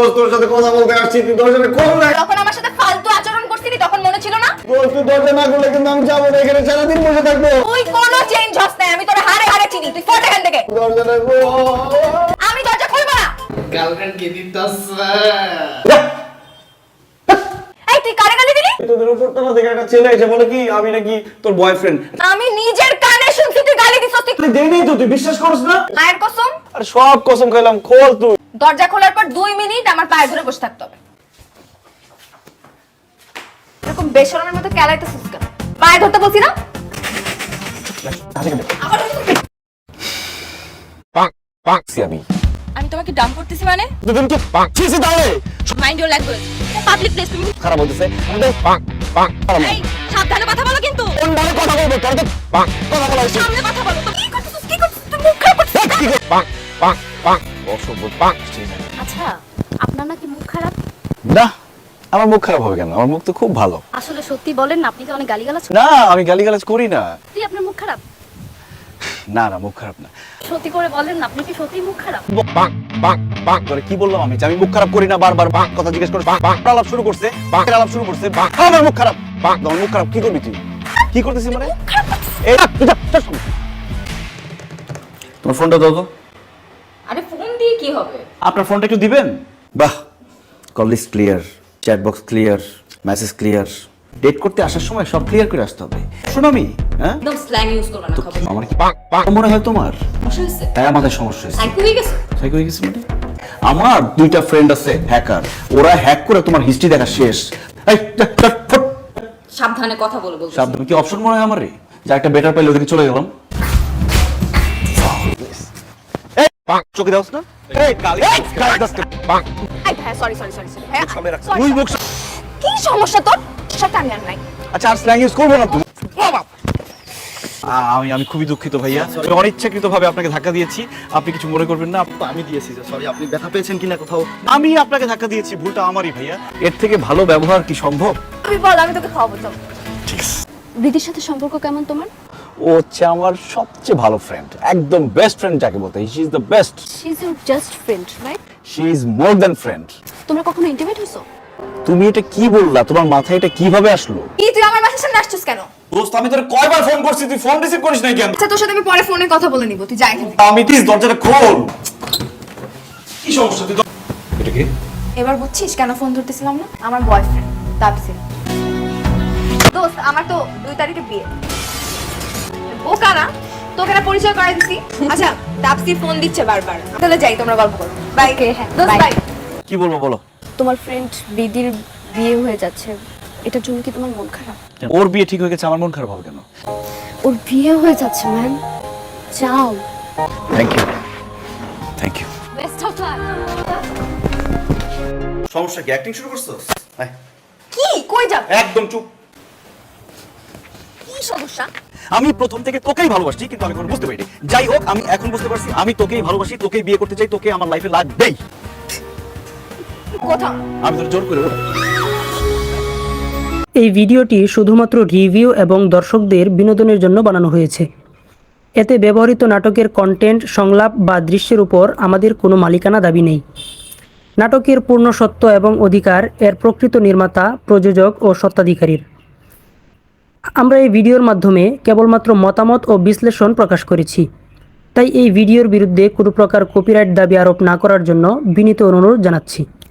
দোস্ত তোর সাথে কথা বলতে আসছি তুই দরজাটা খোল না যখন আমার সাথে ফালতু আচরণ করছিলি তখন মনে ছিল না? দোস্ত তুই দরজা না খুললে কিন্তু আমি যাব না এখানে সারাদিন বসে থাকব। তুই কোনো চেঞ্জ হস না আমি তোর হারে হারে চিনি তুই ফোন এখান থেকে। খোল। আমি দরজা খুলবো না। গার্লফ্রেন্ড কে দিতেছে। এই তুই কারে গালি দিলি? তোদের উপর তলা থেকে একটা ছেলে এসে বলে কি আমি নাকি তোর বয়ফ্রেন্ড আমি নিজের কানে শুনছি তুই গালি দিছস তুই দেই নেই তো তুই বিশ্বাস করিস না? মায়ের কসম? আরে সব কসম খাইলাম খোল তুই। দরজা খোলার পর দুই মিনিট আমার পায়ে ধরে বসে থাকতে হবে। এরকম বেসরমের মতো ক্যালাইতেছিস কেন? পায়ে ধরতে বলছি না? আমি তোমাকে ডাম করতেছি মানে? দুদিন কি ছিছি তাহলে mind your language public place তুমি খারাপ হইতেছে আমাদের পাক পাক এই সাবধানে কথা বলো কিন্তু। কোন ভাবে কথা বলব তোর তো পাক কথা বলা সামনে কথা বলো। কি করতেছিস? কি মুখ খারাপ করছিস। কি করে পাক পাক পাক অসভ্য আচ্ছা আপনার নাকি মুখ খারাপ? না আমার মুখ খারাপ হবে কেন? আমার মুখ তো খুব ভালো। আসলে সত্যি বলেন না আপনি কি অনেক গালিগালাজ না আমি গালিগালাজ করি না। তুই আপনার মুখ খারাপ? না না মুখ খারাপ না। সত্যি করে বলেন না আপনি কি সত্যি মুখ খারাপ? পাক পাক পাক করে কি বললাম আমি? আমি মুখ খারাপ করি না বারবার পাক কথা জিজ্ঞেস করে পাক আলাপ শুরু করছে পাক। আলাপ শুরু করছে পাক। আমার মুখ খারাপ। পাক। আমার মুখ খারাপ কি করবি তুই? কি করতেছিস মানে? এই। তোমার ফোনটা দাও তো আরে ফোন দিয়ে কি হবে আপনার ফোনটা একটু দিবেন? বাহ call list clear chat box clear message clear date করতে আসার সময় সব ক্লিয়ার করে আসতে হবে। শোনো আমি হ্যাঁ? একদম স্ল্যাং ইউজ করবে না খবর আমার কি পাক পাক মনে হয় তোমার। সমস্যা হয়েছে? তাই আমাদের সমস্যা হয়েছে। সাইকো হয়ে গেছে? সাইকো হয়ে গেছে মানে? আমার দুইটা ফ্রেন্ড আছে হ্যাকার ওরা হ্যাক করে তোমার হিস্ট্রি দেখা শেষ। এই। সাবধানে কথা বলে বলতে সাবধানে কি অপশন মনে হয় আমার? যা একটা বেটার পাইলে ওদিকে চলে গেলাম। চোখে দাওস না? এই, গালি- গালি দাওস না, পাক। আই ভাই সরি সরি সরি সরি হ্যাঁ সামনে রাখ। sorry, মুখ কি সমস্যা তোর? সাথে আমি আর নাই। আচ্ছা আর স্ল্যাং ইউজ করব না তুমি আমি আমি খুবই দুঃখিত ভাইয়া। অনিচ্ছাকৃত ভাবে আপনাকে ধাক্কা দিয়েছি। আপনি কিছু মনে করবেন না আমি দিয়েছি সরি আপনি ব্যথা পেয়েছেন কিনা কোথাও? আমি আপনাকে ধাক্কা দিয়েছি ভুলটা আমারই ভাইয়া। এর থেকে ভালো ব্যবহার কি সম্ভব? তুই বল আমি তোকে খাওয়াবো তো দিদির সাথে সম্পর্ক কেমন তোমার? ও হচ্ছে আমার সবচেয়ে ভালো ফ্রেন্ড একদম বেস্ট ফ্রেন্ড যাকে বলতে she is the best she is your just friend right she is more than friend তোমরা কখনো ইন্টিমেট হইছো তুমি এটা কি বললা? তোমার মাথায় এটা কীভাবে আসলো? কি তুই আমার বাসার সামনে আসছিস কেন? দোস্ত আমি তোর কয়বার ফোন করছি তুই ফোন রিসিভ করিস নাই কেন? আচ্ছা তোর সাথে আমি পরে ফোনে কথা বলে নিব তুই যাই এখান। আমি প্লিজ দরজাটা খোল। কি সমস্যা তুই এটা কি? এবার বুঝছিস কেন ফোন ধরতেছিলাম না? আমার বয়ফ্রেন্ড দোস্ত আমার তো দুই তারিখে বিয়ে। না? তোকে না পরিচয় করাই দিছি। আচ্ছা তাপসি ফোন দিচ্ছে বারবার। তাহলে যাই তোমরা গল্প করো। বাই হ্যাঁ, দোস্ত বাই কি বলব বলো? তোমার ফ্রেন্ড বিদির বিয়ে হয়ে যাচ্ছে। এটার জন্য কি তোমার মন খারাপ? ওর বিয়ে ঠিক হয়ে গেছে আমার মন খারাপ হবে কেন? ওর বিয়ে হয়ে যাচ্ছে ম্যাম যাও। Thank you thank you best of luck সমস্যা কি? অ্যাক্টিং শুরু করছ? কি? কই যাব? একদম চুপ। কি সমস্যা? আমি প্রথম থেকে তোকেই ভালোবাসি কিন্তু আমি কোনো বুঝতে পারিনি। যাই হোক আমি এখন বুঝতে পারছি আমি তোকেই ভালোবাসি তোকেই বিয়ে করতে চাই তোকে আমার লাইফে লাগবেই। আমি তোর জোর করে এই ভিডিওটি শুধুমাত্র রিভিউ এবং দর্শকদের বিনোদনের জন্য বানানো হয়েছে। এতে ব্যবহৃত নাটকের কন্টেন্ট সংলাপ বা দৃশ্যের উপর আমাদের কোনো মালিকানা দাবি নেই। নাটকের পূর্ণ সত্য এবং অধিকার এর প্রকৃত নির্মাতা প্রযোজক ও সত্ত্বাধিকারীর আমরা এই ভিডিওর মাধ্যমে কেবলমাত্র মতামত ও বিশ্লেষণ প্রকাশ করেছি। তাই এই ভিডিওর বিরুদ্ধে কোনো প্রকার কপিরাইট দাবি আরোপ না করার জন্য বিনীত অনুরোধ জানাচ্ছি।